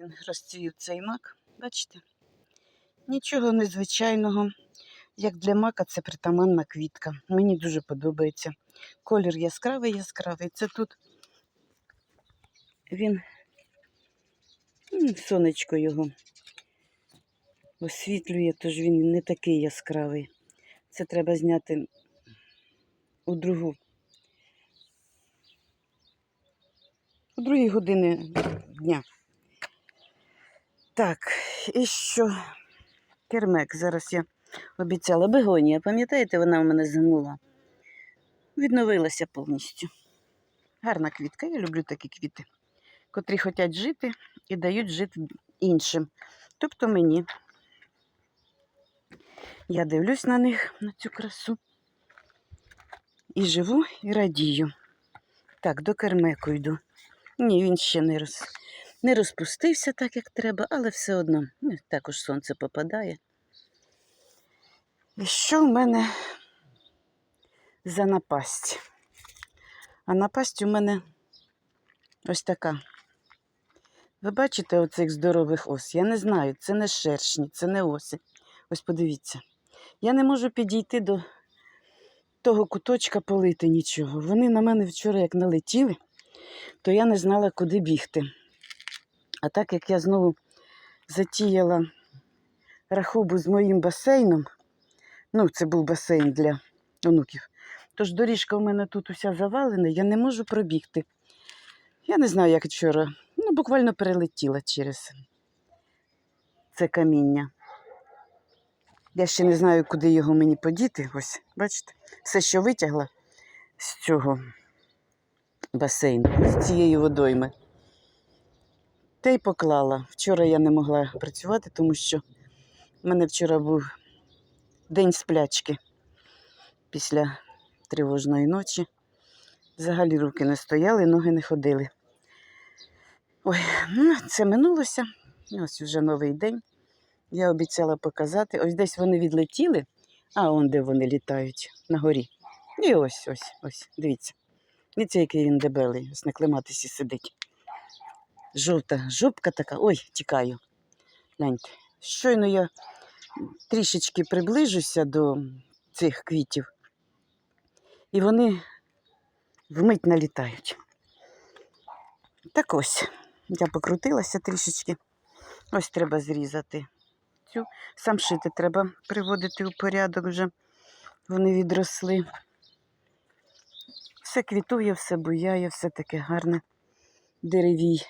Він розцвів цей мак, бачите? Нічого незвичайного. Як для мака, це притаманна квітка. Мені дуже подобається. Колір яскравий, яскравий. Це тут він сонечко його освітлює, тож він не такий яскравий. Це треба зняти у другу. У другій години дня. Так, і що? Кермек. Зараз я обіцяла бегонія. Пам'ятаєте, вона у мене згнула? Відновилася повністю. Гарна квітка. Я люблю такі квіти, котрі хочуть жити і дають жити іншим. Тобто мені. Я дивлюсь на них, на цю красу. І живу, і радію. Так, до кермеку йду. Ні, він ще не, роз... не розпустився так, як треба, але все одно ну, також сонце попадає. І що в мене за напасть? А напасть у мене ось така. Ви бачите оцих здорових ос? Я не знаю, це не шершні, це не оси. Ось подивіться. Я не можу підійти до того куточка полити нічого. Вони на мене вчора як налетіли, то я не знала, куди бігти. А так як я знову затіяла рахубу з моїм басейном, ну, це був басейн для онуків, тож доріжка у мене тут уся завалена, я не можу пробігти. Я не знаю, як вчора, ну, буквально перелетіла через це каміння. Я ще не знаю, куди його мені подіти. Ось, бачите, все, що витягла з цього басейну, з цієї водойми. Та й поклала. Вчора я не могла працювати, тому що в мене вчора був день сплячки після тривожної ночі. Взагалі руки не стояли, ноги не ходили. Ой, ну, це минулося. Ось вже новий день. Я обіцяла показати. Ось десь вони відлетіли, а он де вони літають на горі. І ось, ось, ось, дивіться. Дивіться, який він дебелий, ось на клематисі сидить. Жовта жопка така. Ой, тікаю. Гляньте. Щойно я трішечки приближуся до цих квітів, і вони вмить налітають. Так ось, я покрутилася трішечки. Ось треба зрізати цю. Сам шити треба приводити у порядок вже. Вони відросли. Все квітує, все буяє, все таке гарне деревій.